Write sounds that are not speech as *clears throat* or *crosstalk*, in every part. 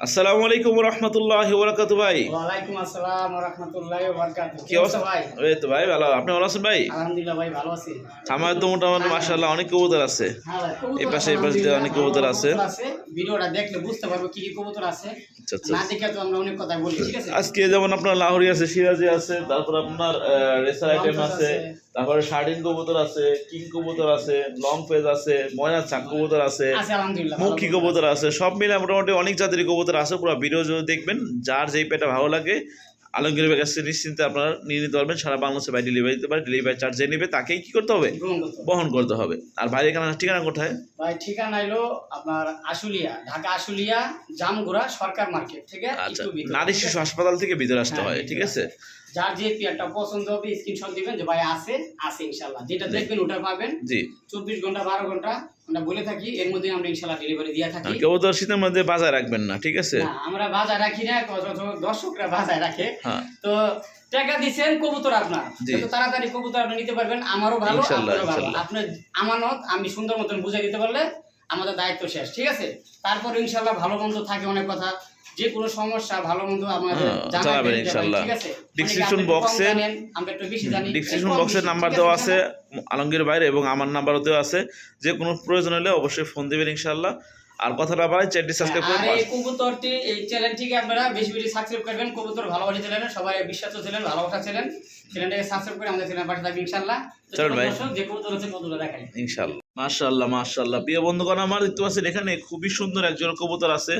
আসসালামু আলাইকুম রহমতুল্লাহ বরাকাতু ভাই। ওয়ালাইকুম আসসালাম কি অবস্থা? ভাই? এই তো ভাই ভালো। আপনি ভালো আছেন ভাই? আলহামদুলিল্লাহ ভাই ভালো আছি। আমার তো মোটামুটি মাসাল্লাহ অনেক কবুতর আছে। হ্যাঁ এই পাশে, এই পাশে অনেক কবুতর আছে। ভিডিওটা দেখলে বুঝতে পারব কি কি কবুতর আছে। আচ্ছা আচ্ছা। না দেখে তো আমরা অনেক কথা বলি ঠিক আছে? আজকে যেমন আপনার লাহোরি আছে সিরাজি আছে তারপর আপনার রেসার আইটেম আছে। তারপরে শার্টিন কবুতর আছে কিং কবুতর আছে লং পেজ আছে ময়না চাক কবুতর আছে মুখী কবুতর আছে। সব মিলে মোটামুটি অনেক জাতের কবুতর আছে পুরো ভিডিও যদি দেখবেন যার যেই পেটা ভালো লাগে আলমগীরের কাছে নিশ্চিন্তে আপনারা নিয়ে নিতে পারবেন সারা বাংলাদেশে বাই ডেলিভারি দিতে পারে ডেলিভারি চার্জ যে নেবে তাকেই কি করতে হবে। বহন করতে হবে। আর বাইরে এখানে ঠিকানা কোথায়? ভাই ঠিকানা হলো আপনার আশুলিয়া ঢাকা আশুলিয়া জামগুড়া সরকার মার্কেট থেকে আচ্ছা নারী শিশু হাসপাতাল থেকে ভিতরে আসতে হ্যাঁ, হয় ঠিক আছে? যার যে পেয়ারটা পছন্দ হবে স্ক্রিনশট দিবেন যে ভাই আছে আছে ইনশাআল্লাহ। যেটা দেখবেন ওটা পাবেন। জি। চব্বিশ ঘণ্টা বারো ঘণ্টা আমরা বলে থাকি এর মধ্যে আমরা ইনশাল্লাহ ডেলিভারি দিয়ে থাকি। কবুতর শীতের মধ্যে বাজায় রাখবেন না ঠিক আছে? না আমরা বাজার রাখি না দর্শকরা বাজায় রাখে। হ্যাঁ। তো টাকা দিছেন কবুতর আপনার। যত তাড়াতাড়ি কবুতর আপনি নিতে পারবেন আমারও ভালো ইনশাল্লাহ, আপনারও ভালো। আপনার আমানত আমি সুন্দর মতন বুঝাই দিতে পারলে আমাদের দায়িত্ব শেষ ঠিক আছে? তারপর ইনশাল্লাহ ভালো মন্দ থাকে অনেক কথা। যে কোনো সমস্যা ভালো মন্দ আমাদের হ্যাঁ, জানাবেন আছে? কম এ- জানেন, আমরা একটু বেশি জানি। ডিসক্রিপশন বক্সের নাম্বার দেওয়া আছে আছে আলমগীর বাইরে এবং আমার নাম্বারও দেওয়া আছে। যে কোনো প্রয়োজন হলে অবশ্যই ফোন দেবেন ইনশাল্লাহ। আর কথাটা বাড়াই চ্যানেলটি সাবস্ক্রাইব করুন আর এই কবুতরটি এই চ্যানেলটিকে আপনারা বেশি বেশি সাবস্ক্রাইব করবেন। কবুতর ভালোবাসি চ্যানেল সবাই বিশ্বাস ছিলেন ভালোবাসা ছিলেন চ্যানেলটাকে সাবস্ক্রাইব করে আমাদের চ্যানেল পাশে থাকবে ইনশাল্লাহ। তো চলুন ভাই। যে কবুতর হচ্ছে কবুতর দেখাই। ইনশাল্লাহ। মাশাল্লাহ মাশাল্লাহ। প্রিয় বন্ধুগণ আমার দেখতে পাচ্ছেন এখানে খুবই সুন্দর একজন কবুতর আছে।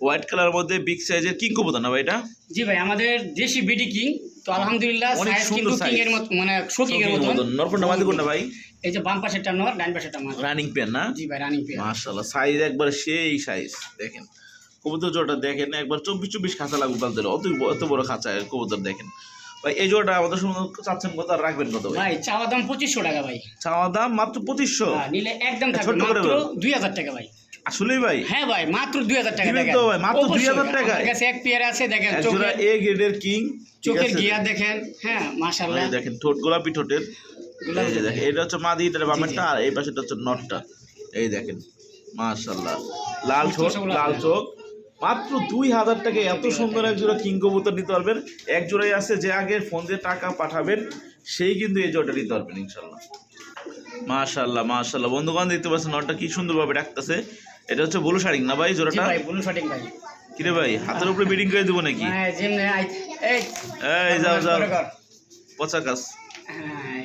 হোয়াইট কালার মধ্যে বিগ সাইজের কিং কবুতর না ভাই এটা? জি ভাই আমাদের দেশি বিডি কিং। তো আলহামদুলিল্লাহ অনেক সাইজ সুন্দর কিন্তু কিং এর মত মানে শোকিং এর মতন। নরকন্ডা মাঝে কোনটা ভাই? এই যে বাম পাশেরটা নর ডান পাশেরটা মাছ রানিং পেন না? জি ভাই রানিং পেয়ার মাশাল্লাহ সাইজ একবার সেই সাইজ দেখেন কবুতর জোড়াটা দেখেন একবার চব্বিশ চব্বিশ খাঁচা লাগবে বলতে অত অত বড় খাঁচা কবুতর দেখেন। ভাই এই জোড়াটা আমাদের সময় চাচ্ছেন কত আর রাখবেন কত ভাই? চাওয়া দাম পঁচিশশো টাকা ভাই। চাওয়া দাম মাত্র পঁচিশশো? হ্যাঁ, নিলে একদম থাকবে মাত্র। দুই হাজার টাকা ভাই। আসলেই ভাই? হ্যাঁ ভাই মাত্র দুই হাজার টাকা তো ভাই, মাত্র অবশ্যই। 2000 ভাই, টাকায়? আমার কাছে এক পেয়ার আছে দেখেন চোখের এ গ্রেডের কিং চোখের গিয়ার দেখেন হ্যাঁ মাশাল্লাহ দেখেন ঠোঁট গোলাপি ঠোঁটের। দেখেন এটা হচ্ছে মাদি এটা বামেরটা আর এই পাশেটা হচ্ছে নটটা। এই দেখেন মাশাল্লাহ লাল ঠোঁট লাল চোখ। মাত্র দুই হাজার টাকা এত সুন্দর এক জোড়া কিং কবুতর নিতে পারবেন। এক জোড়াই আছে যে আগে ফোন দিয়ে টাকা পাঠাবেন সেই কিন্তু এই জোড়াটা নিতে পারবেন ইনশাল্লাহ মাশাল্লাহ মাশাল্লাহ বন্ধুগণ দেখতে পাচ্ছেন নটটা কি সুন্দরভাবে ডাকতেছে। এটা হচ্ছে ব্লু শাড়ি না ভাই জোড়াটা? ভাই ব্লু শটিং ভাই। কিরে ভাই হাতের উপরে বিডিং করে দেবো নাকি? হ্যাঁ এই যাও যাও। পচা কাজ। হ্যাঁ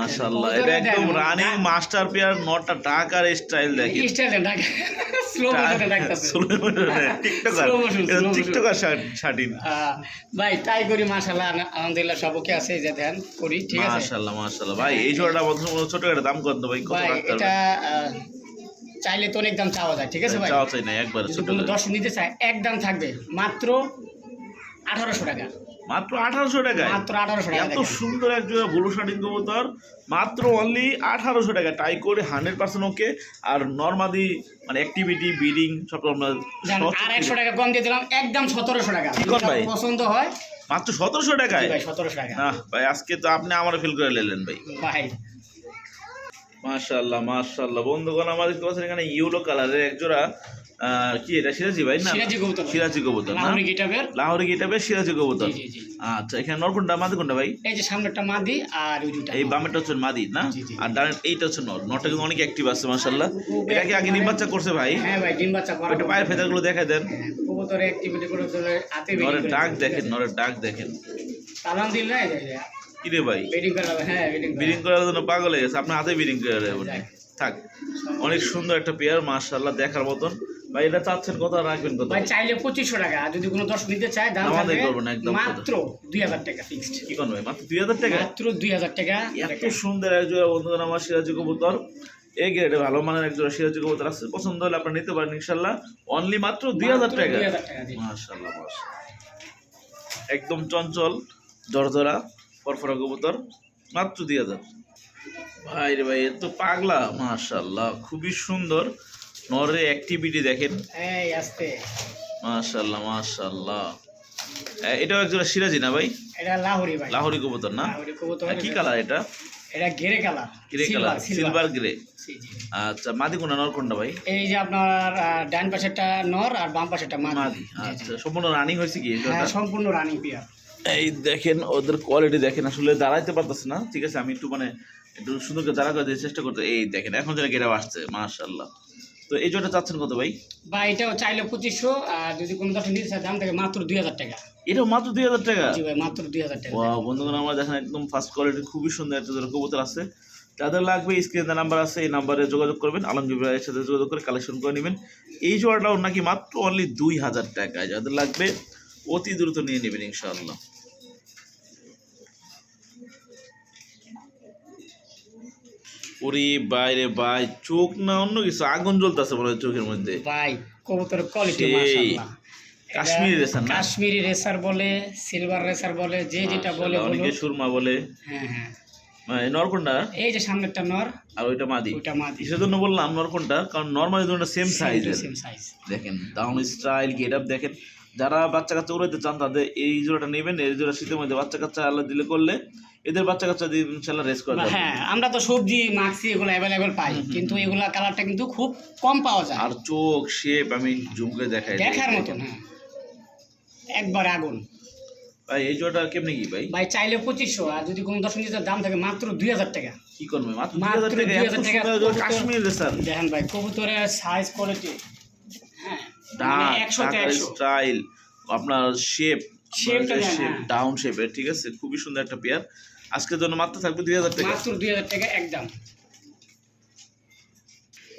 মাশাআল্লাহ। এটা একদম রানিং মাস্টার পেয়ার নটটা টাকার স্টাইল দেখেন স্টাইল ঢাকা স্লো মোশনে ডাকতেছে। *laughs* টিকটকার Slow motion, এটা slow motion। টিকটকার শাটিন ভাই তাই করি মাশাআল্লাহ। আলহামদুলিল্লাহ সব আছে এই যে ধ্যান করি ঠিক আছে? মাশাআল্লাহ মাশাআল্লাহ। ভাই এই জোড়াটা বলতে ছোট একটা দাম কত ভাই? কত রাখতে এটা চাইলে তো অনেক দাম চাওয়া যায় ঠিক আছে ভাই? চাও চাই না একবার ছোট। দর্শক নিতে চায় এক দাম থাকবে মাত্র আঠারোশো টাকা। মাত্র আঠারোশো টাকায়। মাত্র আঠারোশো টাকা এত সুন্দর এক জোড়া ব্লু শাটিন কবুতর মাত্র অনলি আঠারোশো টাকা টাই করে হান্ড্রেড পার্সেন্ট ওকে আর নর্মালি মানে অ্যাক্টিভিটি বিডিং সব সব আর একশো টাকা কম দিয়ে দিলাম একদম সতেরোশো টাকা। ভাই? পছন্দ হয়? মাত্র সতেরোশো টাকায়? ভাই সতেরোশো টাকা। না ভাই আজকে তো আপনি আমার ফিল করে নিলেন ভাই। ভাই। মাশাআল্লাহ মাশাআল্লাহ। বন্ধুগণ আমার পাচ্ছেন এখানে ইউলো কালারের এক জোড়া। আহ, কি এটা? সিরাজি ভাই না? সিরাজি কবুতর সিরাজি কবুতর না? লাহোরি গিটাবের। লাহোরি গিটাবে সিরাজি কবুতর। আচ্ছা এখানে নরকুন্ডা মাদি কোনটা ভাই? এই যে সামনেরটা মাদি আর ওই দুটা এই বামেরটা হচ্ছে মাদি না। আর ডানের এইটা হচ্ছে নর। নরটা কিন্তু অনেক অ্যাক্টিভ আছে মাশাআল্লাহ। এটা কি আগে active নির্বাচন করছে ভাই। হ্যাঁ ভাই ডিম বাচ্চা করা একটু পায়ের ফেদারগুলো দেখাই দেন। কবুতরের অ্যাক্টিভিটি করে চলে হাতে নরের ডাক দেখেন নরের ডাক দেখেন। যে, কি রে ভাই? বেডিং হ্যাঁ বেডিং করার জন্য পাগল হয়ে গেছে। আপনার হাতে বিডিং করে দেবেন থাক। অনেক সুন্দর একটা পেয়ার মাশাআল্লাহ দেখার মতন। ভাই এটা চাচ্ছেন আর রাখবেন কত? ভাই চাইলে পঁচিশশো টাকা যদি কোনো দর্শক নিতে চায় দাম আমাদের একদম মাত্র দুই হাজার টাকা ফিক্সড কি ভাই মাত্র দুই হাজার টাকা? মাত্র দুই হাজার টাকা। এত সুন্দর এক জোড়া বন্ধুগণ আমার সিরাজি কবুতর। এই গ্রেডে ভালো মানের এক জোড়া সিরাজি কবুতর আছে পছন্দ হলে আপনারা নিতে পারেন ইনশাল্লাহ। অনলি মাত্র দুই হাজার টাকা। মাশাল্লাহ একদম চঞ্চল জরজরা ফরফরা কবুতর মাত্র দুই হাজার। ভাই রে ভাই এত পাগলা মাশাল্লাহ খুবই সুন্দর। নরের অ্যাক্টিভিটি দেখেন। মাশাল্লাহ মাশাল্লাহ এটাও একজোড়া সিরাজি না ভাই? এটা লাহোরি ভাই। লাহোরি কবুতর না? কি কালার এটা? এটা grey colour grey colour silver grey আচ্ছা মাদি কোনা নর কোনটা ভাই? এই যে আপনার ডান পাশেরটা নর আর বাম পাশেরটা মাদি। আচ্ছা সম্পূর্ণ রানিং হয়েছে কি হ্যাঁ সম্পূর্ণ রানিং পিয়ার এই দেখেন ওদের কোয়ালিটি দেখেন আসলে দাঁড়াইতে পারতেছে না। ঠিক আছে আমি একটু মানে একটু সুন্দর করে দাঁড়া করে চেষ্টা করতে এই দেখেন এখন যেন গেরাও আসছে মাশাল্লাহ তো এই জোড়াটা চাচ্ছেন কত ভাই? ভাই এটাও চাইলে পঁচিশশো আর যদি কোনো দশ নিতে চায় দাম থাকে মাত্র দুই হাজার টাকা। এটাও মাত্র দুই হাজার টাকা? জি ভাই মাত্র দুই হাজার টাকা। ওয়াও বন্ধুগণ আমরা দেখেন একদম ফার্স্ট কোয়ালিটি খুবই সুন্দর একটা জোড়া কবুতর আছে। যাদের লাগবে স্ক্রিনে নাম্বার আছে এই নাম্বারে যোগাযোগ করবেন। আলমগীর ভাইয়ের সাথে যোগাযোগ করে কালেকশন করে নেবেন। এই জোড়াটাও নাকি মাত্র অনলি দুই হাজার টাকায়। যাদের লাগবে অতি দ্রুত নিয়ে নেবেন ইনশাআল্লাহ। ওরে বাইরে ভাই চোখ না অন্য কিছু আগুন জ্বলতেছে মনে হয় চোখের মধ্যে। ভাই কবুতরের কোয়ালিটি মাশাআল্লাহ। কাশ্মীরি রেসার না? কাশ্মীরি রেসার বলে সিলভার রেসার বলে যে যেটা বলে অনেকে সুরমা বলে। হ্যাঁ হ্যাঁ। মানে নরকোনটা এই যে সামনেরটা নর। আর ওইটা মাদি। ওইটা মাদি। কিসের জন্য বললাম নরকোনটা কারণ নর্মালি দুটো সেম সাইজের সেম সাইজ দেখেন ডাউন স্টাইল গেট আপ দেখেন যারা বাচ্চা কাচ্চা উড়াইতে চান তাদের এই জোড়াটা নেবেন এই জোড়া শীতের মধ্যে বাচ্চা কাচ্চা আল্লাহ দিলে করলে এদের বাচ্চা কাচ্চা দিয়ে ইনশাল্লাহ রেস করে হ্যাঁ আমরা তো সবজি মাখছি এগুলো অ্যাভেলেবেল পাই। কিন্তু এগুলা কালারটা কিন্তু খুব কম পাওয়া যায়। আর চোখ শেপ আমি জুম করে দেখাই দেখার মতন হ্যাঁ। একবার আগুন। ভাই এই জোড়াটা কেমনি কি ভাই? ভাই চাইলে পঁচিশশো আর যদি কোনো দশ নিতে দাম থাকে মাত্র দুই হাজার টাকা। কি করবে? মাত্র দুই হাজার টাকা 2000 টাকা সুন্দর কাশ্মীর রেসার দেখেন ভাই কবুতরের সাইজ কোয়ালিটি হ্যাঁ ডাক একশোতে একশো। স্টাইল আপনার শেপ শেপ। ডাউন শেপের ঠিক আছে? খুবই সুন্দর একটা পেয়ার আজকের জন্য মাত্র থাকবে দুই হাজার টাকা। মাত্র দুই হাজার টাকা একদম।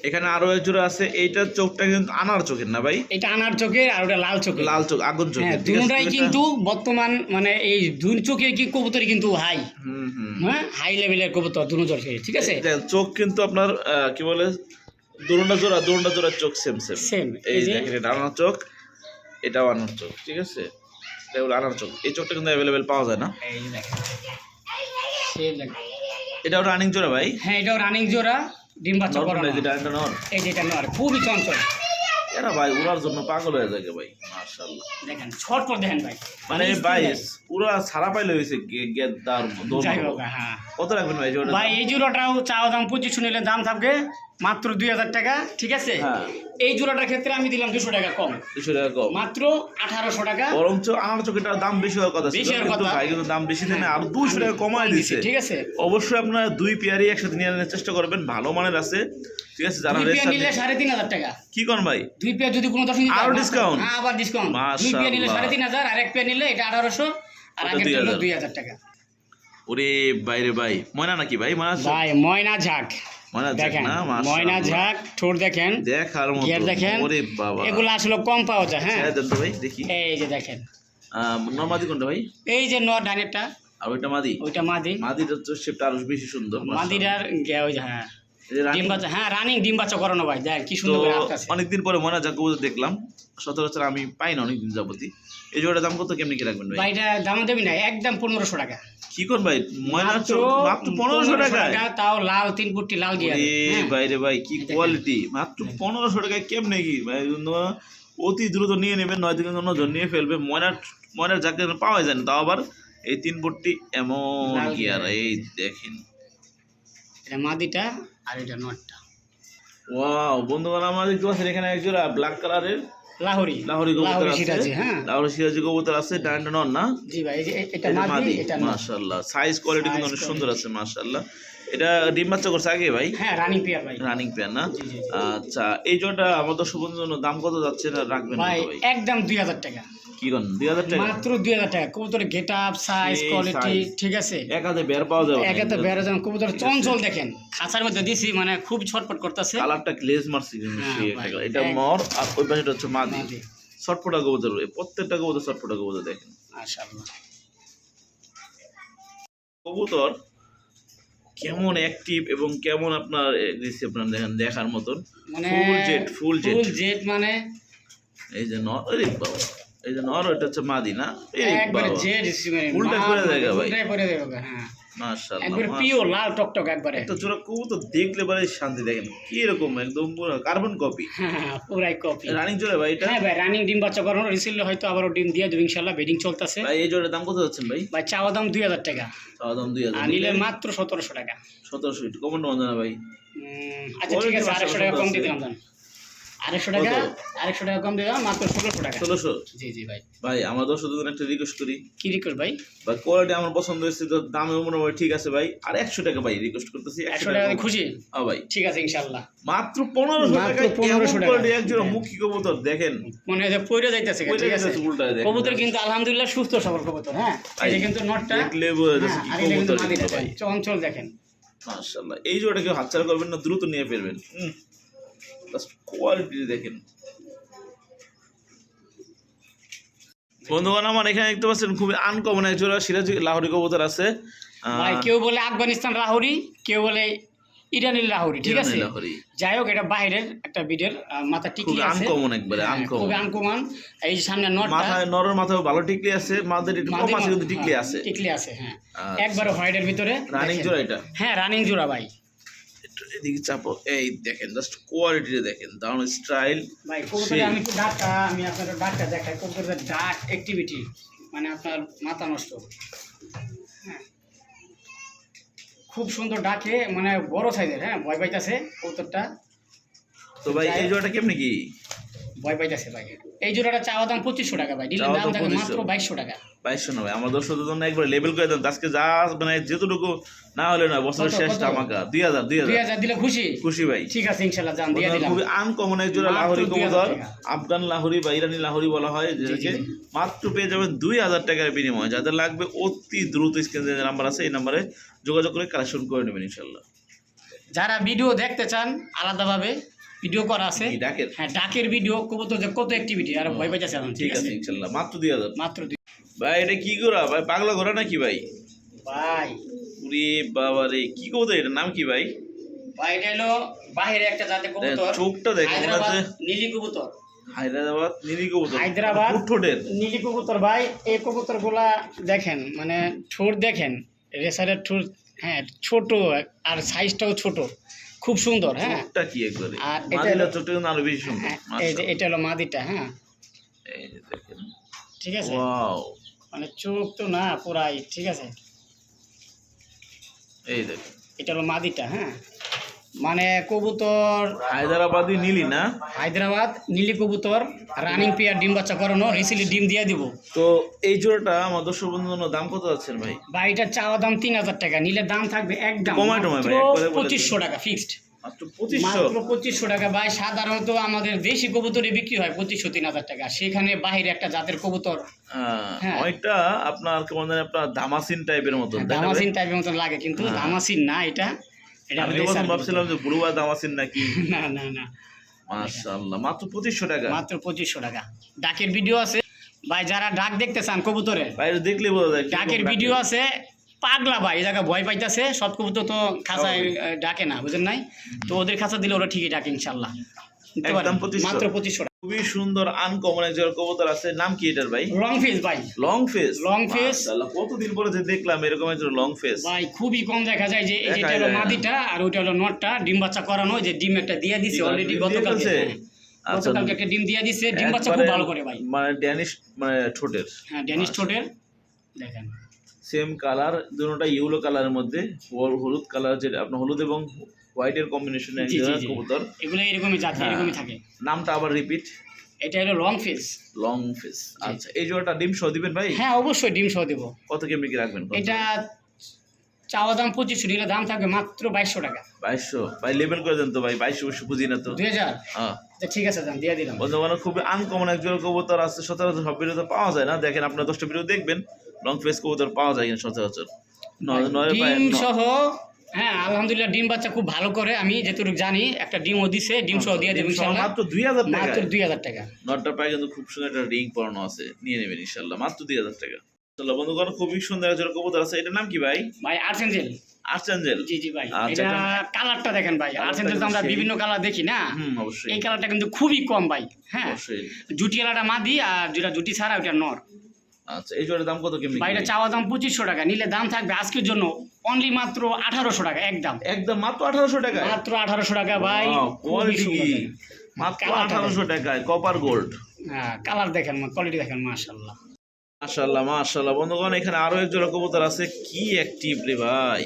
এখানে আরও এক জোড়া আছে এইটার চোখটা কিন্তু আনার চোখের না ভাই? এটা আনার চোখের আর ওটা লাল চোখের। লাল চোখ আগুন হ্যাঁ চোখের দুটাই কিন্তু বর্তমান মানে এই দুই চোখের কি কবুতরই কিন্তু হাই। হুম হুম। হ্যাঁ হাই লেভেলের কবুতর দুটো চোখে ঠিক আছে? চোখ কিন্তু আপনার কি বলে দোলনা জোড়া দোলনা জোড়া চোখ সেম সেম সেম এই দেখেন এটা আনার চোখ এটাও আনার চোখ ঠিক আছে? এটা আনার চোখ। এই চোখটা কিন্তু অ্যাভেলেবেল পাওয়া যায় না। এই দেখেন। এটাও রানিং জোড়া ভাই? হ্যাঁ এটাও রানিং জোড়া ডিম বাচ্চা করানো এই যে নর এই যেটা নর খুবই চঞ্চল। এরা ভাই উড়ার জন্য পাগল হয়ে যায় ভাই মাশাআল্লাহ। দেখেন ছোট দেখেন ভাই। মানে ভাই পুরো সারা পাইলে হয়েছে গেদার যাই হোক হ্যাঁ। কত রাখবেন ভাই জোড়া? ভাই এই জোড়াটাও চাওয়া দাম পঁচিশশো নিলে দাম থাকবে মাত্র দুই হাজার টাকা ঠিক আছে? হ্যাঁ। এই জোড়াটার ক্ষেত্রে আমি দিলাম দুশো টাকা কম। দুশো টাকা কম। মাত্র আঠারোশো টাকা। বরঞ্চ আমার চোখেটার দাম বেশি হওয়ার কথা বেশি হওয়ার কথা। ভাই কিন্তু দাম বেশি দেয় না আর দুশো টাকা কমায় দিছে ঠিক আছে? অবশ্যই আপনারা দুই পেয়ারই একসাথে নিয়ে আনার চেষ্টা করবেন ভালো মানের আছে ঠিক আছে? যারা দুই পেয়ার নিলে সাড়ে তিন হাজার টাকা। কি করেন ভাই? দুই পেয়ার যদি কোনো দশ আরও? হ্যাঁ, আবার ডিসকাউন্ট দুই পেয়ার নিলে সাড়ে তিন হাজার আর এক পেয়ার নিলে এটা আঠারোশো। আর আগের দুই দুই হাজার টাকা। ওরে বাইরে ভাই। ময়না নাকি ভাই? ময়না ভাই ময়না ঝাক। ঝাক ঠোঁট দেখেন দেখার মতো। দেখেন ওরে বাবা। এগুলো আসলে কম পাওয়া যায় হ্যাঁ? ভাই দেখি। এই যে দেখেন। কোনটা ভাই? এই যে নর ডানেরটা। আর ওইটা মাদি? ওইটা মাদি। মাদিটার তো শেপটা আরও বেশি সুন্দর। মাদিরার ওই হ্যাঁ। ডিম বাচ্চা হ্যাঁ রানিং ডিম বাচ্চা করানো ভাই দেখ কি সুন্দর অনেকদিন পরে যাক কবুতর দেখলাম সচরাচর আমি পাই না অনেকদিন যাবতী এই জোড়ার দাম কত কেমনি কি রাখবেন ভাই? ভাই এটা দাম দেবি না একদম পনেরোশো টাকা। কি কর ভাই? ময়না মাত্র মাত্র পনেরোশো টাকা তাও লাল তিন ফুটটি লাল গিয়ে বাইরে ভাই কি কোয়ালিটি মাত্র পনেরোশো টাকায় কেমনে কি? ভাই অতি দ্রুত নিয়ে নেবেন নয়তো কিন্তু অন্যজন নিয়ে ফেলবে। ময়নার ময়নার যাকে পাওয়া যায় না তাও আবার এই তিন ফুটটি এমন কি আর গিয়ার। এই দেখেন। মাদিটা আর এটা নটটা। ওয়াও বন্ধুগণ আমার দেখতে পাচ্ছেন এখানে একজোড়া ব্ল্যাক কালারের লাহোরি। লাহোরি কবুতর লাহোরি আছে। সিরাজি হ্যাঁ। লাহোরি সিরাজি কবুতর আছে ডান্ড নন না? জি ভাই এই যে এটা মাদি মাদি এটা। মাশাআল্লাহ। সাইজ কোয়ালিটি কিন্তু অনেক সুন্দর আছে মাশাআল্লাহ। এটা ডিম বাচ্চা করছে আগে ভাই? হ্যাঁ রানিং পেয়ার ভাই। রানিং পেয়ার না। আচ্ছা এই জোড়াটা আমাদের দর্শক জন্য দাম কত যাচ্ছে না রাখবেন ভাই? একদম দুই হাজার টাকা। কি করেন? দুই হাজার টাকা। মাত্র দুই হাজার টাকা। কবুতরের গেট সাইজ কোয়ালিটি ঠিক আছে? এক বের পাওয়া যাবে একে তো বেড়ে কবুতর চঞ্চল দেখেন। খাঁচার মধ্যে দিছি মানে খুব ছটপট করতেছে। কালারটা গ্লেজ মারছি কিন্তু সেই একটা ভাই, colour। এটা মর আর ওই পাশেটা হচ্ছে মাদি। মাদি। কবুতর প্রত্যেকটা কবুতর ছটফটা কবুতর দেখেন। মাশাআল্লাহ। কবুতর কেমন অ্যাক্টিভ এবং কেমন আপনার দিচ্ছে আপনার দেখেন দেখার মতন। মানে full jet full jet full jet মানে এই যে নর বাবা। এই হচ্ছে উল্টা করে দেয় ভাই। উল্টা করে গা, হ্যাঁ। মাশাআল্লাহ পিওর লাল টকটক একবারে। একটা জোড়া কবুতর দেখলে পরে শান্তি দেখেন। কি এরকম একদম পুরো কার্বন কপি হ্যাঁ পুরাই কপি রানিং জোড়া ভাই এটা? হ্যাঁ ভাই রানিং ডিম বাচ্চা করানো রিসিলে হয়তো আবারও ডিম দিয়ে দেবো ইনশাল্লাহ বেডিং চলতেছে। ভাই এই জোড়ার দাম কত যাচ্ছেন ভাই? ভাই চাওয়া দাম দুই হাজার টাকা। চাওয়া দাম আর নিলে মাত্র সতেরোশো টাকা। সতেরোশো ভাই। আচ্ছা ঠিক আছে আরেকশো টাকা কম দিয়ে দিলাম দেন। আরেকশো টাকা আরেকশো টাকা কম দিয়ে মাত্র ষোলোশো টাকা। ষোলোশো? জি জি ভাই। ভাই আমার দর্শক একটা রিকোয়েস্ট করি। কি রিকোয়েস্ট ভাই? বা কোয়ালিটি আমার পছন্দ হয়েছে তো দামে মোটামুটি ঠিক আছে ভাই। আর একশো টাকা ভাই রিকোয়েস্ট করতেছি একশো টাকা খুশি? হ্যাঁ ভাই। ঠিক আছে ইনশাল্লাহ মাত্র পনেরোশো টাকা 1500 টাকা। কোয়ালিটি মুখী কবুতর দেখেন। মনে হয় পইরে যাইতেছে ওইটা ঠিক আছে? কিন্তু কবুতর কিন্তু আলহামদুলিল্লাহ সুস্থ সবল কবুতর হ্যাঁ? কিন্তু নটটা দেখলে বোঝা যাচ্ছে হ্যাঁ, কি কবুতর ভাই। দেখেন, চঞ্চল দেখেন। মাশাআল্লাহ এই জোড়াটা কেউ হাতছাড়া করবেন না দ্রুত নিয়ে ফেলবেন। কোয়ালিটি দেখেন। বন্ধুগণ আমার এখানে দেখতে পাচ্ছেন খুবই আনকমন সিরাজি লাহোরি কবুতর আছে। কেউ বলে আফগানিস্তান লাহোরি কেউ বলে ইরানি লাহোরি ঠিক আছে? যাই হোক এটা বাইরের একটা বিডের মাথা টিকি খুবই আছে। আনকমন একবারে আনকমন খুবই আনকমন এই সামনে নটটা। মাথায় নরের মাথায় ভালো টিকলি আছে মাদের একটু কম আছে কিন্তু টিকলি হ্যাঁ, আছে। টিকলি আছে হ্যাঁ। আচ্ছা। একবারে হোয়াইটের ভিতরে রানিং জোড়া এটা? হ্যাঁ রানিং জোড়া ভাই। এদিকে চাপো। এই দেখেন জাস্ট কোয়ালিটি দেখেন দারুণ স্টাইল ভাই কবুতরে আমি একটু ডাকটা আমি আপনার ডাকটা দেখাই। কবুতরের ডাক অ্যাক্টিভিটি মানে আপনার মাথা নষ্ট। হ্যাঁ। খুব সুন্দর ডাকে মানে বড় সাইজের হ্যাঁ ভয় পাইতাছে কবুতরটা। তো ভাই এই জোড়াটা কেমনি কি? ভয় পাইতাছে ভাই। এই জোড়াটা চাওয়া দাম পঁচিশশো টাকা ভাই ডিলের দাম থাকে মাত্র বাইশশো টাকা। বাইশশো না ভাই আমার দর্শকদের জন্য একবার করে দেন। আজকে যা মানে যেটুকু না হলে না বছরের? দুই হাজার দুই হাজার। দিলে খুশি? খুশি ভাই। ঠিক আছে ইনশাল্লাহ যান দিয়ে দিলাম। খুবই আনকমন এক জোড়া লাহোরি কবুতর। আফগান লাহোরি বা ইরানি লাহোরি বলা হয় যেটাকে মাত্র পেয়ে যাবেন দুই হাজার টাকার বিনিময়ে। যাদের লাগবে অতি দ্রুত স্ক্রিনে যে নাম্বার আছে এই নাম্বারে যোগাযোগ করে কালেকশন করে নেবেন ইনশাল্লাহ। যারা ভিডিও দেখতে চান আলাদাভাবে ভিডিও করা আছে। ডাকের। হ্যাঁ ডাকের ভিডিও কবুতর যে কত অ্যাক্টিভিটি আর ভয় পাইতেছে এখন ঠিক আছে ইনশাল্লাহ মাত্র দুই হাজার। মাত্র দুই ভাই এটা কি ঘোরা ভাই পাগলা ঘোরা নাকি ভাই? ভাই। উরে বাবা রে কি কবুতর এটার নাম কি ভাই? ভাই এটা হলো বাইরে একটা দেখেন, কবুতর। চোখটা হচ্ছে নীলি কবুতর। হায়দ্রাবাদ নীলি কবুতর। হায়দ্রাবাদ ঠোঁটের নীলি কবুতর ভাই। এই কবুতরগুলা দেখেন মানে ঠোঁট দেখেন। রেসারের ঠোঁট হ্যাঁ ছোট আর সাইজটাও ছোট। খুব সুন্দর হ্যাঁ। এটা কি একবারে? আর এটা হলো- কিন্তু আরও বেশি সুন্দর। হ্যাঁ, এই যে এটা হলো মাদিটা হ্যাঁ। এই দেখেন। ঠিক আছে? ওয়াও। মানে চোখ তো না পুরাই ঠিক আছে? এই দেখেন। এটা হলো মাদিটা হ্যাঁ। মানে কবুতর হায়দ্রাবাদি নীলি না? হায়দ্রাবাদ নীলি কবুতর রানিং পেয়ার ডিম বাচ্চা করানো রিসিলি ডিম দিয়ে দিব। তো এই জোড়াটা আমার দর্শক জন্য দাম কত যাচ্ছেন ভাই? বা এটার চাওয়া দাম তিন হাজার টাকা নিলে দাম থাকবে একদম কমায় টমায় ভাই। পঁচিশশো টাকা ফিক্সড পঁচিশশো? টাকা। ভাই সাধারণত আমাদের দেশি কবুতরে বিক্রি হয় পঁচিশশো তিন হাজার টাকা। সেখানে বাইরে একটা জাতের কবুতর। হ্যাঁ। অনেকটা আপনার কেমন জানি আপনার দামাসিন টাইপের তাই না দামাসিন টাইপের মতন লাগে কিন্তু হ্যাঁ। দামাসিন না এটা এটা। আমি তো ভাবছিলাম যে বুড়ুয়া দামাসিন নাকি? *laughs* না না না। মাশাআল্লাহ মাত্র পঁচিশশো টাকা। মাত্র পঁচিশশো টাকা। ডাকের ভিডিও আছে। ভাই যারা ডাক দেখতে চান কবুতরের বাইরে দেখলে বোঝা যায় ডাকের ভিডিও আছে। পাগলা ভাই এই জায়গায় ভয় পাইতেছে। সব কবুতর তো খাঁচায় ডাকে না বুঝেন নাই? তো ওদের খাঁচা দিলে ওরা ঠিকই ডাকে ইনশাল্লাহ নিতে একদম পারেন। 2500 মাত্র পঁচিশশো খুবই সুন্দর আনকমন এক জোড়া কবুতর আছে নাম কি এটার ভাই? লং ফেস ভাই। Long face Long face। কতদিন পরে যে দেখলাম এরকম এক লং ফেস ভাই খুবই কম দেখা যায় যে যেটা হলো মাদিটা আর ওইটা হলো নটটা ডিম বাচ্চা করানো যে ডিম একটা দিয়ে দিছে অলরেডি গতকালকে। হ্যাঁ। আচ্ছা। গতকালকে একটা ডিম দিয়ে দিছে ডিম বাচ্চা খুব ভালো করে ভাই। মানে ড্যানিশ মানে ঠোঁটের। হ্যাঁ ড্যানিশ ঠোঁটের। দেখেন। সেম কালার দুটোটা ইউলো কালারের মধ্যে হল- হলুদ কালার যেটা আপনার হলুদ এবং হোয়াইটের কম্বিনেশনে জি, জি। কবুতর। এগুলো এরকমই জাত হ্যাঁ। এরকমই থাকে। নামটা আবার রিপিট এটা হলো লং ফেস লং ফেস আচ্ছা এই জোড়াটা ডিম সহ দিবেন ভাই? হ্যাঁ অবশ্যই ডিম সহ দেবো। কত কেমনি কি রাখবেন এটা চাওয়া দাম পঁচিশশো নিলে দাম থাকবে মাত্র বাইশশো টাকা। বাইশশো। ভাই লেবেল করে দেন তো ভাই বাইশশো বসে বুঝি না তো। দুই হাজার? হ্যাঁ। আচ্ছা, ঠিক আছে দাম দিয়ে দিলাম। বন্ধুবান্ধব খুবই আনকমন এক জোড়া কবুতর আছে সচরাচর সব ভিডিওতে পাওয়া যায় না। দেখেন আপনার দশটা ভিডিও দেখবেন লং ফেস কবুতর পাওয়া যায় কিন্তু সচরাচর। নয় নয় সহ হ্যাঁ আলহামদুলিল্লাহ ডিম বাচ্চা খুব ভালো করে। আমি যেটুকু জানি একটা ডিমও দিছে ডিম সহ দিয়ে দেবো ইনশাল্লাহ মাত্র দুই হাজার টাকা মাত্র দুই হাজার টাকা। নটটার পায়ে কিন্তু খুব সুন্দর একটা রিং পরানো আছে। নিয়ে নেবেন ইনশাল্লাহ মাত্র দুই হাজার টাকা। চলো বন্ধুগণ খুবই সুন্দর এক জোড়া কবুতর আছে। এটার নাম কি ভাই? ভাই আর্সেঞ্জেল আর্চেঞ্জেল জি জি ভাই আচ্ছা, এটা কালারটা দেখেন ভাই। আর্সেঞ্জেল তো আমরা বিভিন্ন কালার দেখি না? হুম অবশ্যই। এই কালারটা কিন্তু খুবই কম ভাই হ্যাঁ। অবশ্যই। জুটি আলাটা মাদি আর যেটা জুটি ছাড়া ওটা নর। আচ্ছা এই জোড়ার দাম কত কেমনি এটা চাওয়া দাম পঁচিশশো টাকা নিলে দাম থাকবে আজকের জন্য অনলি মাত্র আঠারোশো টাকা একদম। একদম মাত্র আঠারোশো টাকা মাত্র আঠারোশো টাকা ভাই কোয়ালিটি। মাত্র আঠারোশো টাকায় কপার গোল্ড হ্যাঁ কালার দেখেন কোয়ালিটি দেখেন মাশাল্লাহ মাশাল্লাহ মাশাল্লাহ বন্ধুগণ এখানে আরও এক জোড়া কবুতর আছে। কি অ্যাক্টিভ রে ভাই।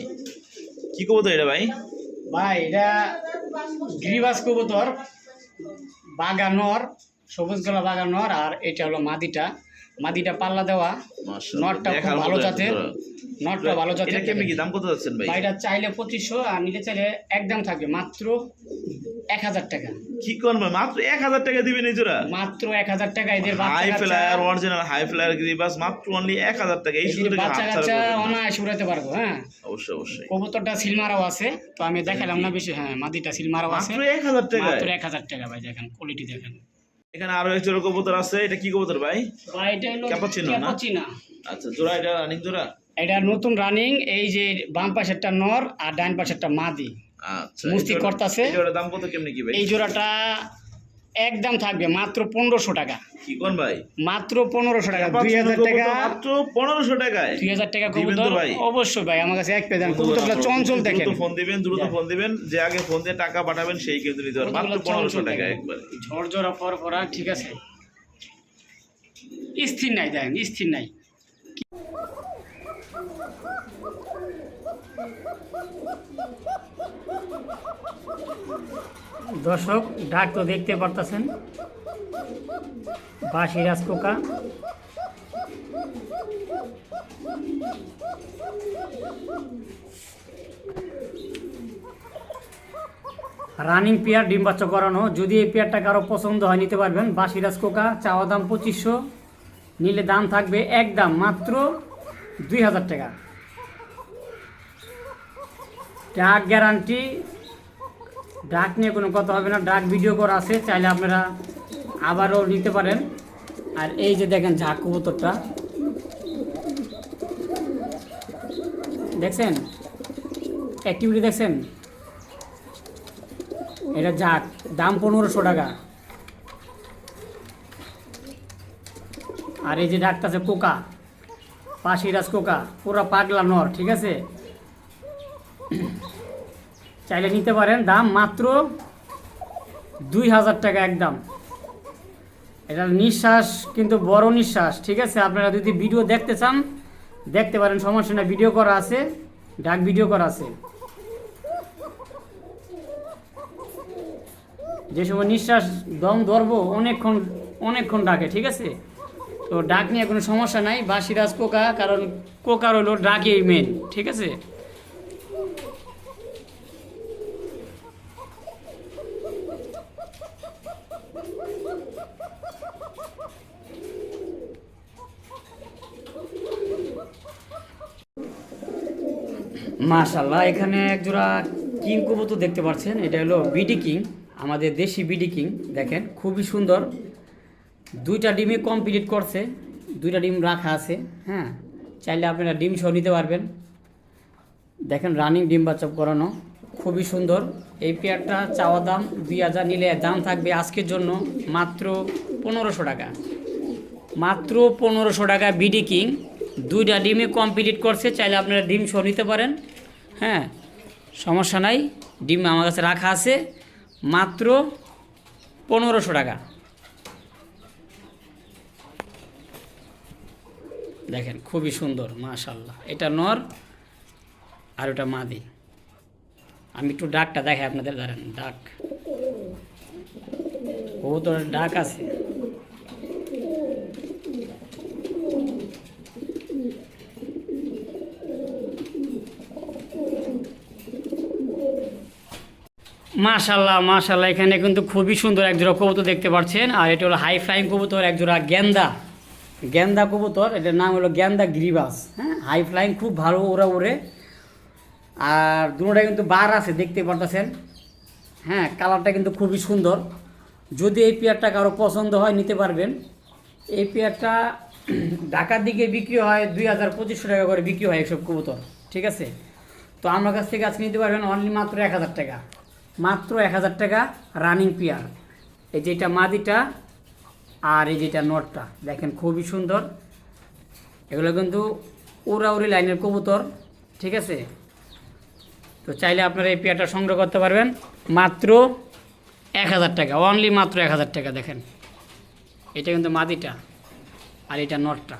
কি কবুতর এটা ভাই? ভাই এটা গ্রিবাস কবুতর বাগানর সবুজ গলা বাগানর আর এটা হলো মাদিটা। মাদিটা পাল্লা দেওয়া। নটটা খুব ভালো জাতের নটটা ভালো জাতের। কেমনি কি দাম কত যাচ্ছেন ভাই? ভাই এটা চাইলে পঁচিশশো আর নিলে চাইলে একদম থাকবে মাত্র এক হাজার টাকা। কি করবেন মাত্র এক হাজার টাকা দিবেন জোড়া? মাত্র এক হাজার টাকা এদের high flyer original high flyer গ্রিবাস মাত্র অনলি এক হাজার টাকা। এই সুযোগে বাচ্চা কাচ্চা অনায়াসে উড়াতে পারব হ্যাঁ। অবশ্যই অবশ্যই। কবুতরটা সিলমারাও আছে তো আমি দেখালাম না বেশি হ্যাঁ মাদিটা সিলমারাও আছে। মাত্র এক হাজার টাকা? মাত্র এক হাজার টাকা ভাই দেখেন কোয়ালিটি দেখেন। এখানে আরও এক জোড়া কবুতর আছে এটা কি কবুতর ভাই? ভাই এটা হলো ক্যাপাচিনো না? ক্যাপাচিনা। আচ্ছা জোড়া এটা রানিং জোড়া? এটা নতুন রানিং এই যে বাম পাশেরটা নর আর ডান পাশেরটা মাদি। আচ্ছা মুস্তি জোড়া- করতাছে। এই জোড়ার দাম কত কেমনে কি ভাই? এই জোড়াটা একদম থাকবে মাত্র পনেরোশো টাকা। কি কোন ভাই? মাত্র পনেরোশো টাকা দুই হাজার টাকা। মাত্র পনেরোশো টাকায়। দুই হাজার টাকা কবুতর? ভাই? অবশ্যই ভাই আমার কাছে এক পেয়ে কবুতরগুলো চঞ্চল দেখেন। ফোন দিবেন দ্রুত ফোন দিবেন যে আগে ফোন দিয়ে টাকা পাঠাবেন সেই কিন্তু নিতে পারবেন মাত্র পনেরোশো টাকা। একবার। ঝড় পর পরা ঠিক আছে। স্থির নাই দেখেন স্থির নাই। দর্শক, ডাক তো দেখতে পারতেছেন। বাসি রাজপোকা রানিং পেয়ার ডিম বাচ্চা করানো। যদি এই পেয়ারটা কারও পছন্দ হয়, নিতে পারবেন। বাসিরাজ কোকা চাওয়া দাম পঁচিশশো। নিলে দাম থাকবে এক দাম, মাত্র দুই হাজার টাকা। ডাক গ্যারান্টি ডাক নিয়ে কোনো কথা হবে না, ডাক ভিডিও করা আছে, চাইলে আপনারা আবারও নিতে পারেন। আর এই যে দেখেন ঝাঁক কবুতরটা। দেখছেন? অ্যাক্টিভিটি দেখছেন? এটা যাক দাম পনেরোশো টাকা। আর এই যে ডাকটা আছে কোকা, পাশিরাজ কোকা, পুরো পাগলা নর, ঠিক আছে? চাইলে নিতে পারেন। দাম মাত্র দুই হাজার টাকা একদম। এটা নিঃশ্বাস, কিন্তু বড় নিঃশ্বাস, ঠিক আছে? আপনারা যদি ভিডিও দেখতে চান, দেখতে পারেন, সমস্যা না ভিডিও করা আছে, ডাক ভিডিও করা আছে। যে সময় নিঃশ্বাস দম ধরবো, অনেকক্ষণ অনেকক্ষণ ডাকে, ঠিক আছে? তো ডাক নিয়ে কোনো সমস্যা নাই। বাসিরাজ কোকা, কারণ কোকার হলো ডাকই মেন ঠিক আছে? মাশাল্লাহ এখানে একজোড়া কিং কবুতর দেখতে পাচ্ছেন, এটা হলো বিডি কিং আমাদের দেশি বিডি কিং দেখেন খুবই সুন্দর। দুইটা ডিমই কমপ্লিট করছে, দুইটা ডিম রাখা আছে হ্যাঁ চাইলে আপনারা ডিম সহ নিতে পারবেন। দেখেন রানিং ডিম বাচ্চা করানো, খুবই সুন্দর। এই পেয়ারটা চাওয়া দাম দুই হাজার নিলে দাম থাকবে আজকের জন্য মাত্র পনেরোশো টাকা। মাত্র পনেরোশো টাকা বিডি কিং দুইটা ডিমে কমপ্লিট করছে, চাইলে আপনারা ডিম সহ নিতে পারেন। হ্যাঁ সমস্যা নাই। ডিম আমার কাছে রাখা আছে, মাত্র পনেরোশো টাকা। দেখেন, খুবই সুন্দর মাশাল্লাহ এটা নর আর ওটা মাদি। আমি একটু ডাকটা দেখাই আপনাদের ধরেন ডাক। বহুত ডাক আছে। মাশাল্লাহ মাশাল্লাহ এখানে কিন্তু খুবই সুন্দর একজোড়া কবুতর দেখতে পাচ্ছেন। আর এটা হলো হাই ফ্লাইং কবুতর, একজোড়া গেন্দা গেন্দা কবুতর, এটার নাম হলো গেন্দা গ্রিবাস। হ্যাঁ হাই ফ্লাইং খুব ভালো ওরা ওরে আর দুটোটা কিন্তু বার আছে, দেখতে পারতেছেন। হ্যাঁ কালারটা কিন্তু খুবই সুন্দর। যদি এই পেয়ারটা কারও পছন্দ হয়, নিতে পারবেন। এই পেয়ারটা *clears throat* ঢাকার দিকে বিক্রি হয় দুই হাজার পঁচিশশো টাকা করে বিক্রি হয় এসব কবুতর। ঠিক আছে? তো আমার কাছ থেকে আজকে নিতে পারবেন অনলি মাত্র এক হাজার টাকা। মাত্র এক হাজার টাকা রানিং পেয়ার এই যেটা মাদিটা আর এই যেটা নটটা, দেখেন খুবই সুন্দর। এগুলো কিন্তু উড়াউড়ি লাইনের কবুতর, ঠিক আছে? তো চাইলে আপনারা এই পেয়ারটা সংগ্রহ করতে পারবেন। মাত্র এক হাজার টাকা অনলি মাত্র এক হাজার টাকা, দেখেন। এটা কিন্তু মাদিটা আর এটা নটটা।